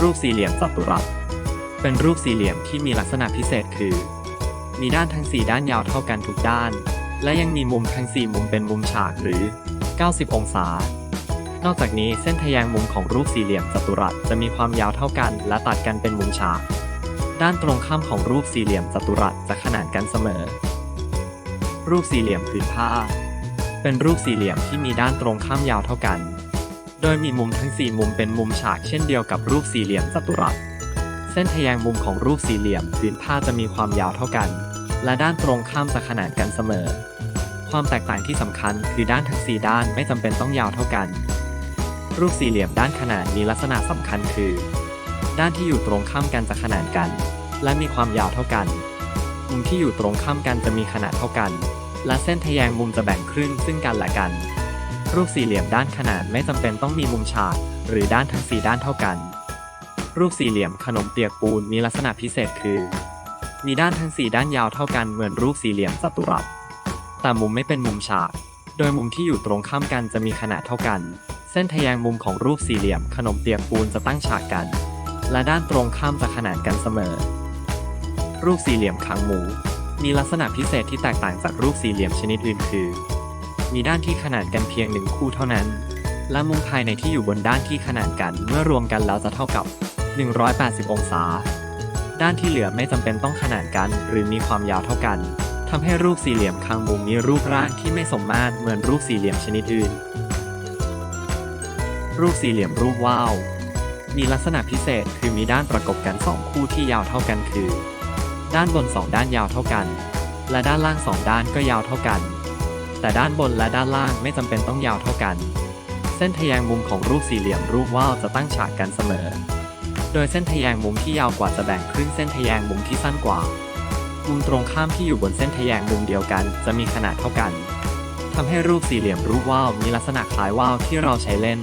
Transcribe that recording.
รูปสี่เหลี่ยมจัตุรัส เป็นรูปสี่เหลี่ยมที่มีลักษณะพิเศษคือ มีด้านทั้ง4ด้านยาวเท่ากันทุกด้าน และยังมีมุมทั้ง4มุมเป็นมุมฉากหรือ 90 องศา นอกจากนี้เส้นทะแยงมุมของรูปสี่เหลี่ยมจัตุรัสจะมีความยาวเท่ากัน และตัดกันเป็นมุมฉาก ด้านตรงข้ามของรูปสี่เหลี่ยมจัตุรัสจะขนานกันเสมอ รูปสี่เหลี่ยมผืนผ้า เป็นรูปสี่เหลี่ยมที่มีด้านตรงข้ามยาวเท่ากัน โดยมีมุมทั้ง 4 มุมเป็นมุมฉากเช่นเดียวกับรูปสี่เหลี่ยมจัตุรัส เส้นทแยงมุมของรูปสี่เหลี่ยมผืนผ้าจะมีความยาวเท่ากัน และด้านตรงข้ามจะขนานกันเสมอ ความแตกต่างที่สำคัญคือด้านทั้ง 4 ด้านไม่จำเป็นต้องยาวเท่ากัน รูปสี่เหลี่ยมด้านขนานมีลักษณะสำคัญคือ ด้านที่อยู่ตรงข้ามกันจะขนานกัน และมีความยาวเท่ากัน มุมที่อยู่ตรงข้ามกันจะมีขนาดเท่ากัน และเส้นทแยงมุมจะแบ่งครึ่งซึ่งกันและกัน รูปสี่เหลี่ยมด้านขนานไม่จำเป็นต้องมีมุมฉาก หรือด้านทั้งสี่ด้านเท่ากัน รูปสี่เหลี่ยมขนมเปียกปูนมีลักษณะพิเศษคือ มีด้านทั้งสี่ด้านยาวเท่ากันเหมือนรูปสี่เหลี่ยมจัตุรัส แต่มุมไม่เป็นมุมฉาก โดยมุมที่อยู่ตรงข้ามกันจะมีขนาดเท่ากัน เส้นทแยงมุมของรูปสี่เหลี่ยมขนมเปียกปูนจะตั้งฉากกัน และด้านตรงข้ามจะขนานกันเสมอ รูปสี่เหลี่ยมคางหมู มีลักษณะพิเศษที่แตกต่างจากรูปสี่เหลี่ยมชนิดอื่นคือ มีด้านที่ขนานกันเพียงหนึ่งคู่เท่านั้น และมุมภายในที่อยู่บนด้านที่ขนานกันเมื่อรวมกันแล้วจะเท่ากับ 180 องศา ด้านที่เหลือไม่จำเป็นต้องขนานกันหรือมีความยาวเท่ากันทำให้รูปสี่เหลี่ยมคางมุมมีรูปร่างที่ไม่สมมาตรเหมือนรูปสี่เหลี่ยมชนิดอื่น รูปสี่เหลี่ยมรูปว่าวมีลักษณะพิเศษคือมีด้านประกบกันสองคู่ที่ยาวเท่ากันคือ ด้านบนสองด้านยาวเท่ากัน และด้านล่างสองด้านก็ยาวเท่ากัน แต่ด้านบนและด้านล่างไม่จำเป็นต้องยาวเท่ากัน เส้นทแยงมุมของรูปสี่เหลี่ยมรูปว่าวจะตั้งฉากกันเสมอ โดยเส้นทแยงมุมที่ยาวกว่าจะแบ่งครึ่งเส้นทแยงมุมที่สั้นกว่า มุมตรงข้ามที่อยู่บนเส้นทแยงมุมเดียวกัน จะมีขนาดเท่ากันทำให้รูปสี่เหลี่ยมรูปว่าวมีลักษณะคล้ายว่าวที่เราใช้เล่น